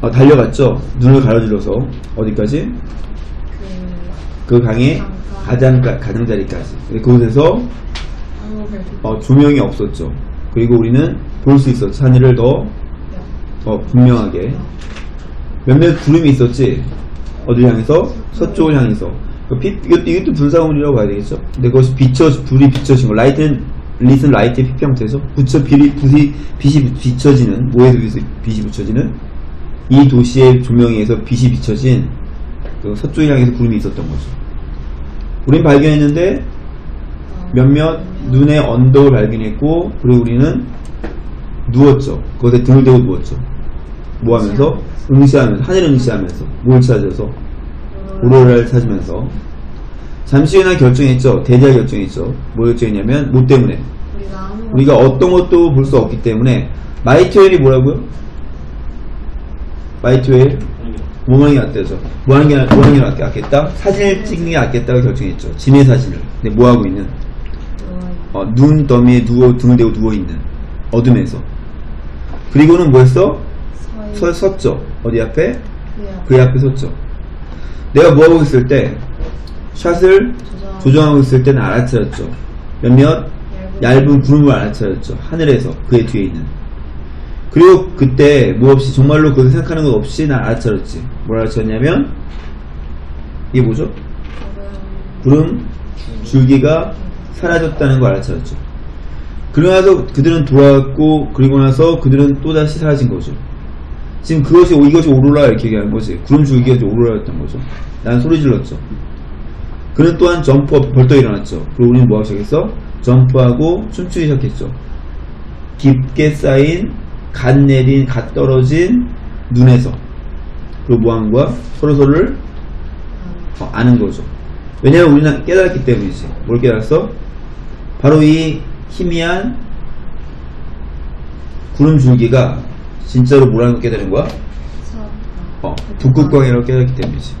어, 달려갔죠. 눈을 가로질러서 어디까지? 그 그 강의 가장 가장자리까지. 근데 그곳에서 어, 조명이 없었죠. 그리고 우리는 볼 수 있었죠. 하늘을 더 어, 분명하게. 몇몇 구름이 있었지. 어디 향해서? 서쪽을 향해서. 그 빛, 이것, 이것도 불사물이라고 봐야 되겠죠. 근데 그것이 비춰, 불이 비춰진 거. 라이트는, 리슨 라이트의 피피 형태죠. 붙여, 빛이, 빛이, 비춰지는, 뭐에서 빛이 비춰지는? 이 도시의 조명에 의해서 빛이 비춰진 그 서쪽을 향해서 구름이 있었던 거죠. 우린 발견했는데 몇몇 눈의 언덕을 발견했고 그리고 우리는 누웠죠. 그것에 등을 대고 누웠죠. 뭐 하면서? 응시하면서 하늘을 응시하면서 뭘 찾아서? 오로라를 찾으면서 잠시 후에 난 결정했죠. 대대하 결정했죠. 뭘 결정했냐면 뭐 때문에? 우리가 어떤 것도 볼 수 없기 때문에 마이트웰이 뭐라고요? 낫- 뭐 하는 게 낫- 낫겠다? 사진을 찍는 게 낫겠다고 결정했죠. 진의 사진을. 근데 뭐 하고 있는? 어, 눈 더미에 누워 등을 대고 누워 있는 어둠에서. 그리고는 뭐했어? 서, 섰죠. 어디 앞에? 그야 그 앞에 섰죠. 내가 뭐 하고 있을 때 샷을 조정 조정 하고 있을 때는 알아차렸죠. 몇몇 얇은 구름을 알아차렸죠. 하늘에서 그의 뒤에 있는. 그리고 그때 뭐 없이 정말로 그렇게 생각하는 것 없이 난 알아차렸지. 뭘 알아차렸냐면 이게 뭐죠? 구름 줄기가 사라졌다는 걸 알아차렸죠. 그러고 나서 그들은 돌아왔고 그리고 나서 그들은 또다시 사라진 거죠. 지금 그것이 이것이 오로라 이렇게 얘기하는 거지. 구름 줄기가 오로라였던 거죠. 난 소리 질렀죠. 그는 또한 점프 벌떡 일어났죠. 그리고 우리는 뭐 하기 시작했어? 점프하고 춤추기 시작했죠. 깊게 쌓인 갓 내린 갓 떨어진 눈에서 그리고 뭐 하는 거야? 서로 서로를 어, 아는 거죠. 왜냐면 우리는 깨달았기 때문이지. 뭘 깨달았어? 바로 이 희미한 구름 줄기가 진짜로 뭐라는 걸 깨달은 거야? 서 어, 북극광이라고 깨달았기 때문이지.